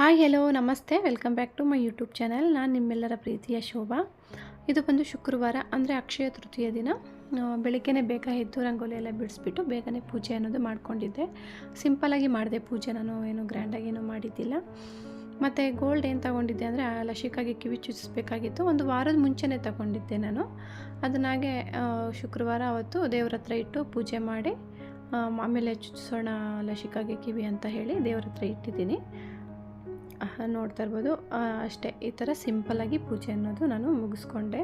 Hi hello ನಮಸ್ತೆ. Welcome back to my YouTube channel ನಾನು ನಿಮ್ಮೆಲ್ಲರ ಪ್ರೀತಿಯ ಶೋಭಾ. ಇದು ಬಂದು ಶುಕ್ರವಾರ, ಅಂದರೆ ಅಕ್ಷಯ ತೃತೀಯ ದಿನ. ಬೆಳಗ್ಗೆನೇ ಬೇಗ ಎದ್ದು ರಂಗೋಲಿ ಎಲ್ಲ ಬಿಡಿಸ್ಬಿಟ್ಟು ಬೇಗನೆ ಪೂಜೆ ಅನ್ನೋದು ಮಾಡ್ಕೊಂಡಿದ್ದೆ. ಸಿಂಪಲಾಗಿ ಮಾಡಿದೆ ಪೂಜೆ. ನಾನು ಏನು ಗ್ರ್ಯಾಂಡಾಗಿ ಏನೂ ಮಾಡಿದ್ದಿಲ್ಲ. ಮತ್ತು ಗೋಲ್ಡ್ ಏನು ತಗೊಂಡಿದ್ದೆ ಅಂದರೆ, ಆ, ಲಸಿಕಾಗಿ ಕಿವಿ ಚುಚ್ಚಿಸ್ಬೇಕಾಗಿತ್ತು ಒಂದು ವಾರದ ಮುಂಚೆನೇ ತಗೊಂಡಿದ್ದೆ ನಾನು. ಅದನ್ನಾಗೆ ಶುಕ್ರವಾರ ಅವತ್ತು ದೇವ್ರ ಹತ್ರ ಇಟ್ಟು ಪೂಜೆ ಮಾಡಿ ಆಮೇಲೆ ಚುಚ್ಚಿಸೋಣ ಲಸಿಕಾಗೆ ಕಿವಿ ಅಂತ ಹೇಳಿ ದೇವ್ರ ಹತ್ರ ಇಟ್ಟಿದ್ದೀನಿ. ನೋಡ್ತಾ ಇರ್ಬೋದು. ಅಷ್ಟೇ. ಈ ಥರ ಸಿಂಪಲ್ಲಾಗಿ ಪೂಜೆ ಅನ್ನೋದು ನಾನು ಮುಗಿಸ್ಕೊಂಡೆ.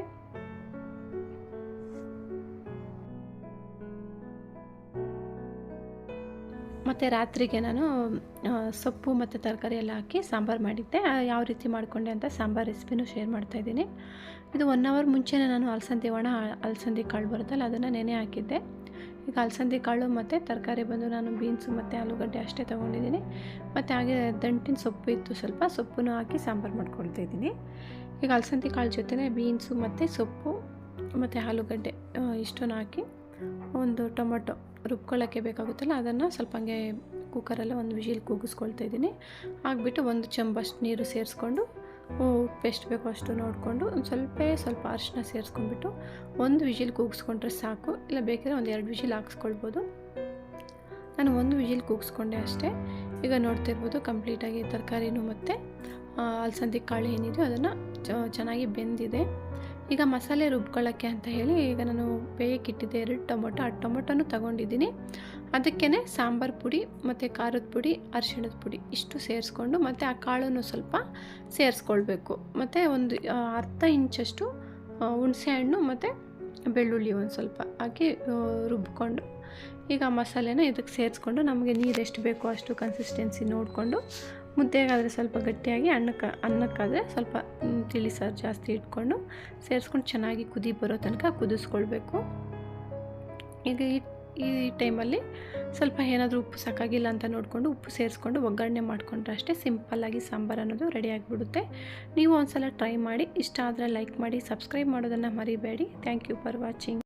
ಮತ್ತು ರಾತ್ರಿಗೆ ನಾನು ಸೊಪ್ಪು ಮತ್ತು ತರಕಾರಿ ಎಲ್ಲ ಹಾಕಿ ಸಾಂಬಾರು ಮಾಡಿದ್ದೆ. ಯಾವ ರೀತಿ ಮಾಡಿಕೊಂಡೆ ಅಂತ ಸಾಂಬಾರು ರೆಸಿಪಿನೂ ಶೇರ್ ಮಾಡ್ತಾಯಿದ್ದೀನಿ ಇದು ಒನ್ ಅವರ್ ಮುಂಚೆನೇ ನಾನು ಅಲಸಂದಿ ಒಣ, ಅಲಸಂದಿ ಕಾಳು ಬರುತ್ತಲ್ಲ, ಅದನ್ನು ನೆನೆ ಹಾಕಿದ್ದೆ. ಈಗ ಅಲಸಂದಿ ಕಾಳು ಮತ್ತು ತರಕಾರಿ ಬಂದು ನಾನು ಬೀನ್ಸು ಮತ್ತು ಆಲೂಗಡ್ಡೆ ಅಷ್ಟೇ ತೊಗೊಂಡಿದ್ದೀನಿ. ಮತ್ತು ಹಾಗೆ ದಂಟಿನ ಸೊಪ್ಪು ಇತ್ತು ಸ್ವಲ್ಪ ಸೊಪ್ಪನ್ನು ಹಾಕಿ ಸಾಂಬಾರು ಮಾಡ್ಕೊಳ್ತಾ ಇದ್ದೀನಿ. ಈಗ ಅಲಸಂದಿ ಕಾಳು ಜೊತೆನೇ ಬೀನ್ಸು ಮತ್ತು ಸೊಪ್ಪು ಮತ್ತು ಆಲೂಗಡ್ಡೆ ಇಷ್ಟನ್ನು ಹಾಕಿ ಒಂದು ಟೊಮೊಟೊ ರುಬ್ಕೊಳ್ಳೋಕ್ಕೆ ಬೇಕಾಗುತ್ತಲ್ಲ, ಅದನ್ನು ಸ್ವಲ್ಪ ಹಂಗೆ ಕುಕ್ಕರಲ್ಲಿ ಒಂದು ವಿಷಿಲ್ ಕೂಗಿಸ್ಕೊಳ್ತಾ ಇದ್ದೀನಿ. ಹಾಕ್ಬಿಟ್ಟು ಒಂದು ಚಂಬಷ್ಟು ನೀರು ಸೇರಿಸ್ಕೊಂಡು ಉಪ್ಪು ಎಷ್ಟು ಬೇಕೋ ಅಷ್ಟು ನೋಡಿಕೊಂಡು, ಒಂದು ಸ್ವಲ್ಪ ಸ್ವಲ್ಪ ಅರಿಶಿನ ಸೇರಿಸ್ಕೊಂಡ್ಬಿಟ್ಟು ಒಂದು ವಿಷಿಲ್ ಕೂಗಿಸ್ಕೊಂಡ್ರೆ ಸಾಕು. ಇಲ್ಲ, ಬೇಕಿದ್ರೆ ಒಂದು ಎರಡು ವಿಷಿಲ್ ಹಾಕ್ಸ್ಕೊಳ್ಬೋದು. ನಾನು ಒಂದು ವಿಷಿಲ್ ಕೂಗಿಸ್ಕೊಂಡೆ ಅಷ್ಟೇ. ಈಗ ನೋಡ್ತಿರ್ಬೋದು ಕಂಪ್ಲೀಟಾಗಿ ತರಕಾರಿನೂ ಮತ್ತು ಅಲಸಂದಿ ಕಾಳು ಏನಿದೆಯೋ ಅದನ್ನು ಚೆನ್ನಾಗಿ ಬೆಂದಿದೆ. ಈಗ ಮಸಾಲೆ ರುಬ್ಕೊಳ್ಳೋಕ್ಕೆ ಅಂತ ಹೇಳಿ ಈಗ ನಾನು ಬೇಯಕ್ಕಿಟ್ಟಿದ್ದೆ ಎರಡು ಟೊಮೊಟೊ, ಆ ಟೊಮೊಟೊನೂ ತಗೊಂಡಿದ್ದೀನಿ. ಅದಕ್ಕೇ ಸಾಂಬಾರು ಪುಡಿ ಮತ್ತು ಖಾರದ ಪುಡಿ, ಅರಿಶಿಣದ ಪುಡಿ ಇಷ್ಟು ಸೇರಿಸ್ಕೊಂಡು ಮತ್ತು ಆ ಕಾಳನ್ನು ಸ್ವಲ್ಪ ಸೇರಿಸ್ಕೊಳ್ಬೇಕು. ಮತ್ತು ಒಂದು ಅರ್ಧ ಇಂಚಷ್ಟು ಹುಣಸೆ ಹಣ್ಣು ಮತ್ತು ಬೆಳ್ಳುಳ್ಳಿ ಒಂದು ಸ್ವಲ್ಪ ಹಾಕಿ ರುಬ್ಕೊಂಡು ಈಗ ಮಸಾಲೆನ ಇದಕ್ಕೆ ಸೇರಿಸ್ಕೊಂಡು ನಮಗೆ ನೀರು ಎಷ್ಟು ಬೇಕೋ ಅಷ್ಟು ಕನ್ಸಿಸ್ಟೆನ್ಸಿ ನೋಡಿಕೊಂಡು ಮುದ್ದೆಗಾದರೆ ಸ್ವಲ್ಪ ಗಟ್ಟಿಯಾಗಿ ಅನ್ನಕ್ಕೆ, ಅನ್ನಕ್ಕಾದರೆ ಸ್ವಲ್ಪ ತಿಳಿಸಾರು ತಿಳಿ ಸಾರು ಜಾಸ್ತಿ ಇಟ್ಕೊಂಡು ಸೇರಿಸ್ಕೊಂಡು ಚೆನ್ನಾಗಿ ಕುದಿ ಬರೋ ತನಕ ಕುದಿಸ್ಕೊಳ್ಬೇಕು. ಈಗ ಈ ಈ ಟೈಮಲ್ಲಿ ಸ್ವಲ್ಪ ಏನಾದರೂ ಉಪ್ಪು ಸಾಕಾಗಿಲ್ಲ ಅಂತ ನೋಡಿಕೊಂಡು ಉಪ್ಪು ಸೇರಿಸ್ಕೊಂಡು ಒಗ್ಗರಣೆ ಮಾಡಿಕೊಂಡ್ರೆ ಅಷ್ಟೇ ಸಿಂಪಲ್ಲಾಗಿ ಸಾಂಬಾರು ಅನ್ನೋದು ರೆಡಿ ಆಗಿಬಿಡುತ್ತೆ. ನೀವು ಒಂದ್ಸಲ ಟ್ರೈ ಮಾಡಿ, ಇಷ್ಟ ಆದರೆ ಲೈಕ್ ಮಾಡಿ, ಸಬ್ಸ್ಕ್ರೈಬ್ ಮಾಡೋದನ್ನು ಮರಿಬೇಡಿ. Thank you for watching.